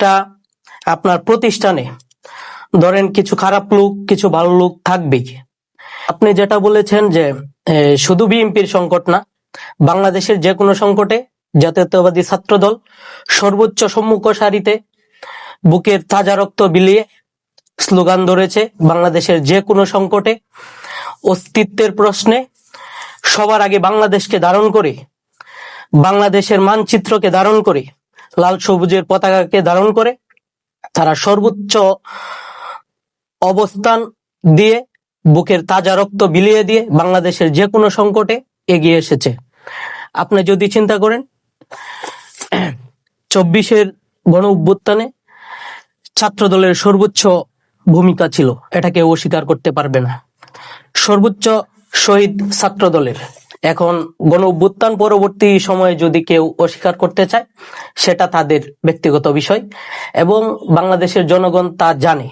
একটা আপনার প্রতিষ্ঠানে ধরেন কিছু খারাপ লোক, কিছু ভালো লোক থাকবেই। আপনি যেটা বলেছেন যে শুধু বিএনপির সংকট না, বাংলাদেশের যে কোনো সংকটে জাতীয়তাবাদী ছাত্রদল সর্বোচ্চ সম্মুখ সারিতে বুকের তাজা রক্ত বিলিয়ে স্লোগান ধরেছে বাংলাদেশের যে কোনো সংকটে অস্তিত্বের প্রশ্নে সবার আগে বাংলাদেশকে ধারণ করে, বাংলাদেশের মানচিত্রকে ধারণ করে লাল সবুজের পতাকাকে ধারণ করে তারা সর্বোচ্চ অবস্থান দিয়ে বুকের তাজা রক্ত বিলিয়ে দিয়ে বাংলাদেশের যে কোনো সংকটে এগিয়ে এসেছে। আপনি যদি চিন্তা করেন, চব্বিশের গণ অভ্যুত্থানে ছাত্রদলের সর্বোচ্চ ভূমিকা ছিল এটা কেউ অস্বীকার করতে পারবে না। সর্বোচ্চ শহীদ ছাত্র দলের এখন গণ অভ্যুত্থান পরবর্তী সময়ে যদি কেউ অস্বীকার করতে চায়, সেটা তাদের ব্যক্তিগত বিষয় এবং বাংলাদেশের জনগণ তা জানে।